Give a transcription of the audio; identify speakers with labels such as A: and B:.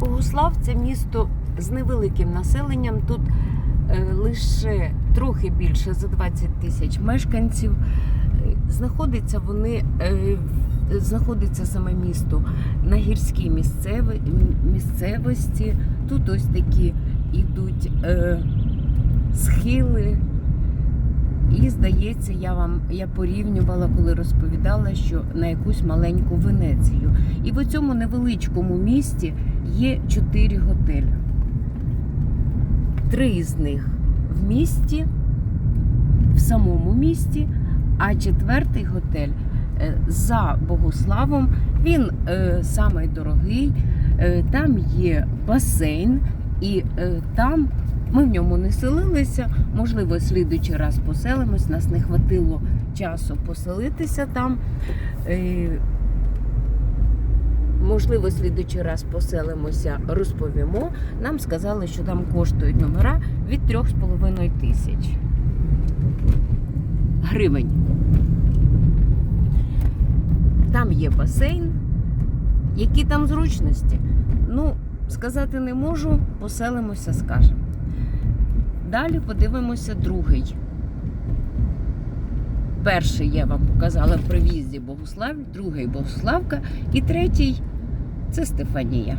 A: Богуслав це місто з невеликим населенням. Тут е, лише трохи більше за 20 тисяч мешканців. Е, Знаходиться вони, е, знаходиться саме місто на гірській місцеви, місцевості. Тут ось такі ідуть е, схили. І здається, я вам я порівнювала, коли розповідала, що на якусь маленьку Венецію. І в цьому невеличкому місті є чотири готелі. Три з них в місті, в самому місті, а четвертий готель е, за Богославом. Він е, самий дорогий, е, там є басейн, і е, там ми в ньому не селилися. Можливо, слідуючий раз поселимось. Нас не хватило часу поселитися там. Можливо, слідуючий раз поселимося, розповімо. Нам сказали, що там коштують номера від 3,5 тисяч гривень. Там є басейн. Які там зручності? Ну, сказати не можу, поселимося, скажемо. Далі подивимося другий. Перший я вам показала при в'їзді Богослав, другий Богославка і третій це Стефанія.